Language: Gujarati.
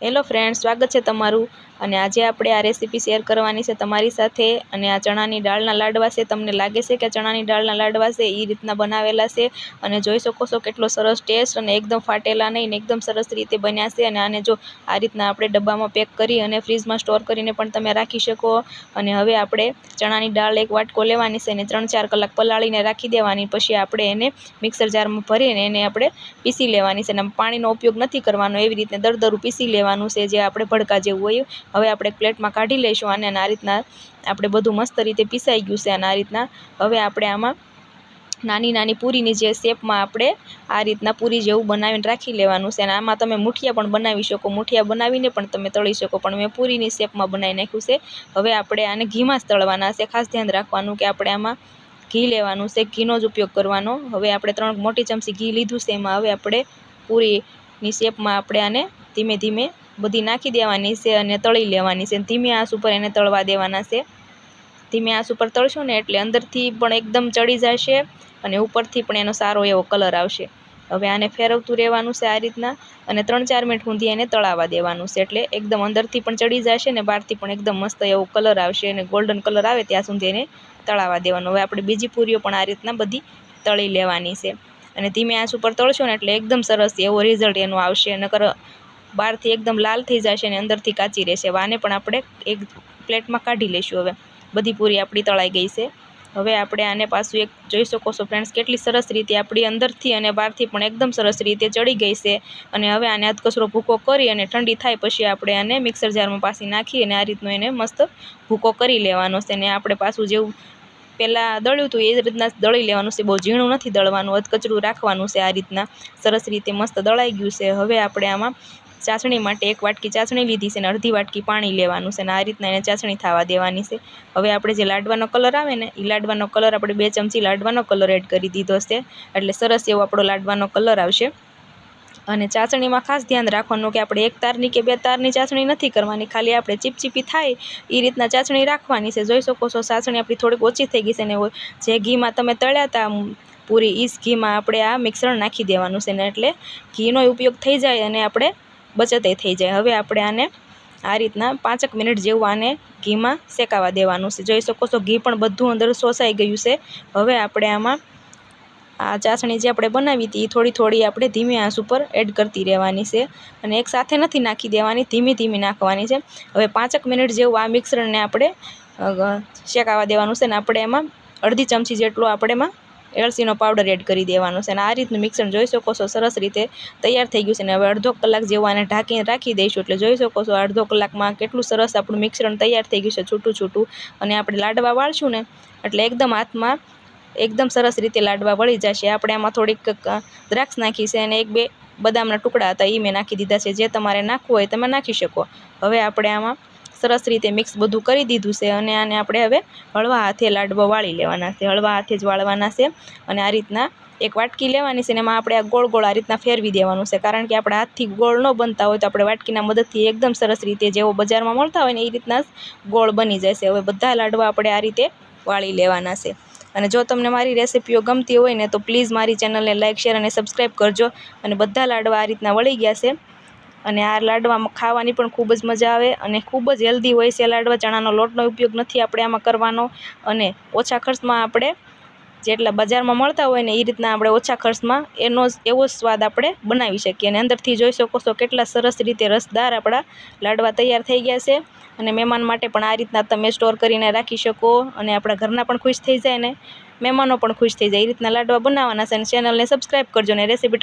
હેલો ફ્રેન્ડ સ્વાગત છે તમારું અને આજે આપણે આ રેસીપી શેર કરવાની છે તમારી સાથે. અને આ ચણાની દાળના લાડવા છે, તમને લાગે છે કે ચણાની દાળના લાડવા છે એ રીતના બનાવેલા છે. અને જોઈ શકો છો કેટલો સરસ ટેસ્ટ અને એકદમ ફાટેલા નહીં એકદમ સરસ રીતે બન્યા છે. અને આને જો આ રીતના આપણે ડબ્બામાં પેક કરી અને ફ્રીજમાં સ્ટોર કરીને પણ તમે રાખી શકો. અને હવે આપણે ચણાની દાળ એક વાટકો લેવાની છે અને ત્રણ ચાર કલાક પલાળીને રાખી દેવાની. પછી આપણે એને મિક્સર જારમાં ભરીને એને આપણે પીસી લેવાની છે. અને પાણીનો ઉપયોગ નથી કરવાનો, એવી રીતે દરદરું પીસી લેવાનું છે, જે આપણે ભડકા જેવું હોય. હવે આપણે પ્લેટમાં કાઢી લઈશું અને આ રીતના આપણે બધું મસ્ત રીતે પીસાઈ ગયું છે અને આ રીતના હવે આપણે આમાં નાની નાની પૂરીની જે શેપમાં આપણે આ રીતના પૂરી જેવું બનાવીને રાખી લેવાનું છે અને આમાં તમે મુઠિયા પણ બનાવી શકો. મુઠિયા બનાવીને પણ તમે તળી શકો, પણ મેં પૂરીની શેપમાં બનાવી નાખ્યું છે. હવે આપણે આને ઘીમાં જ તળવાના છે. ખાસ ધ્યાન રાખવાનું કે આપણે આમાં ઘી લેવાનું છે. ઘીનો જ ઉપયોગ કરવાનો. હવે આપણે ત્રણ મોટી ચમચી ઘી લીધું છે. એમાં હવે આપણે પૂરીની શેપમાં આપણે આને ધીમે ધીમે બધી નાખી દેવાની છે અને તળી લેવાની છે. ધીમે આંસ ઉપર એને તળવા દેવાના છે. ધીમે આંસ ઉપર તળશું ને એટલે અંદરથી પણ એકદમ ચડી જશે અને ઉપરથી પણ એનો સારો એવો કલર આવશે. હવે આને ફેરવતું રહેવાનું છે આ રીતના અને ત્રણ ચાર મિનિટ સુધી એને તળાવવા દેવાનું છે. એટલે એકદમ અંદરથી પણ ચડી જશે ને બહારથી પણ એકદમ મસ્ત એવો કલર આવશે અને ગોલ્ડન કલર આવે ત્યાં સુધી એને તળાવવા દેવાનું. હવે આપણે બીજી પૂરીઓ પણ આ રીતના બધી તળી લેવાની છે. અને ધીમે આંસ ઉપર તળશો ને એટલે એકદમ સરસ એવો રિઝલ્ટ એનું આવશે. નકર બહારથી એકદમ લાલ થઈ જશે અને અંદરથી કાચી રહેશે. વાને પણ આપણે એક પ્લેટમાં કાઢી લઈશું હવે. બધી પૂરી આપણી તળાઈ ગઈ છે. હવે આપણે આને પાછું એક જોઈ શકો છો ફ્રેન્ડ્સ કેટલી સરસ રીતે આપણી અંદરથી અને બહારથી પણ એકદમ સરસ રીતે ચડી ગઈ છે. અને હવે આને અધકચરો ભૂકો કરી અને ઠંડી થાય પછી આપણે આને મિક્સર જારમાં પાછી નાખી અને આ રીતનો એને મસ્ત ભૂકો કરી લેવાનો છે. અને આપણે પાછું જેવું પહેલાં દળ્યું હતું એ રીતના દળી લેવાનું છે. બહુ ઝીણું નથી દળવાનું, અધકચરું રાખવાનું છે આ રીતના. સરસ રીતે મસ્ત દળાઈ ગયું છે. હવે આપણે આમાં ચાસણી માટે એક વાટકી ચાસણી લીધી છે અને અડધી વાટકી પાણી લેવાનું છે અને આ રીતના એને ચાસણી થવા દેવાની છે. હવે આપણે જે લાડવાનો કલર આવે ને એ લાડવાનો કલર આપણે બે ચમચી લાડવાનો કલર એડ કરી દીધો છે. એટલે સરસ એવો આપણો લાડવાનો કલર આવશે. અને ચાસણીમાં ખાસ ધ્યાન રાખવાનું કે આપણે એક તારની કે બે તારની ચાસણી નથી કરવાની. ખાલી આપણે ચીપચીપી થાય એ રીતના ચાસણી રાખવાની છે. જોઈ શકો છો ચાસણી આપણી થોડીક ઓછી થઈ ગઈ છે ને જે ઘીમાં તમે તળ્યા હતા પૂરી ઈસ ઘીમાં આપણે આ મિશ્રણ નાખી દેવાનું છે ને એટલે ઘીનો ઉપયોગ થઈ જાય અને આપણે બચતે થઈ જાય. હવે આપણે આને આ રીતના પાંચેક મિનિટ જેવું આને ઘીમાં શેકાવા દેવાનું છે. જોઈ શકો છો, ઘી પણ બધું અંદર શોષાઈ ગયું છે. હવે આપણે આમાં આ ચાસણી જે આપણે બનાવી હતી એ થોડી થોડી આપણે ધીમી આંસ ઉપર એડ કરતી રહેવાની છે અને એક સાથે નથી નાખી દેવાની, ધીમી ધીમી નાખવાની છે. હવે પાંચેક મિનિટ જેવું આ મિક્સરને આપણે શેકાવા દેવાનું છે ને આપણે એમાં અડધી ચમચી જેટલો આપણે એમાં એળસીનો પાવડર એડ કરી દેવાનો છે અને આ રીતનું મિક્સર જોઈ શકો છો, સરસ રીતે તૈયાર થઈ ગયું છે અને હવે અડધો કલાક જેવું આને ઢાંકીને રાખી દઈશું. એટલે જોઈ શકો છો અડધો કલાકમાં કેટલું સરસ આપણું મિક્સરણ તૈયાર થઈ ગયું છે, છૂટું છૂટું. અને આપણે લાડવા વાળશું ને, એટલે એકદમ હાથમાં એકદમ સરસ રીતે લાડવા વળી જશે. આપણે આમાં થોડીક દ્રાક્ષ નાખી છે અને એક બે બદામના ટુકડા હતા એ મેં નાખી દીધા છે. જે તમારે નાખવું હોય તમે નાખી શકો. હવે આપણે આમાં સરસ રીતે મિક્સ બધું કરી દીધું છે અને આને આપણે હવે હળવા હાથે લાડવો વાળી લેવાના છે. હળવા હાથે જ વાળવાના છે અને આ રીતના એક વાટકી લેવાની છે અને એમાં આપણે આ ગોળ ગોળ આ રીતના ફેરવી દેવાનું છે. કારણ કે આપણે હાથથી ગોળ ન બનતા હોય તો આપણે વાટકીના મદદથી એકદમ સરસ રીતે જેવો બજારમાં મળતા હોય ને એ રીતના ગોળ બની જશે હવે બધા લાડવા આપણે આ રીતે વાળી લેવાના છે. અને જો તમને મારી રેસીપીઓ ગમતી હોય ને તો પ્લીઝ મારી ચેનલને લાઇક શેર અને સબસ્ક્રાઈબ કરજો. અને બધા લાડવા આ રીતના વળી ગયા છે. અને આ લાડવામાં ખાવાની પણ ખૂબ જ મજા આવે અને ખૂબ જ હેલ્ધી હોય છે લાડવા. ચણાનો લોટનો ઉપયોગ નથી આપણે આમાં કરવાનો અને ઓછા ખર્ચમાં આપણે જેટલા બજારમાં મળતા હોય ને એ રીતના આપણે ઓછા ખર્ચમાં એનો એવો સ્વાદ આપણે બનાવી શકીએ અને અંદરથી જોઈ શકો છો કેટલા સરસ રીતે રસદાર આપણા લાડવા તૈયાર થઈ ગયા છે. અને મહેમાન માટે પણ આ રીતના તમે સ્ટોર કરીને રાખી શકો અને આપણા ઘરના પણ ખુશ થઈ જાય ને મહેમાનો પણ ખુશ થઈ જાય. એ રીતના લાડવા બનાવવાના છે અને ચેનલને સબસ્ક્રાઈબ કરજો અને રેસીપી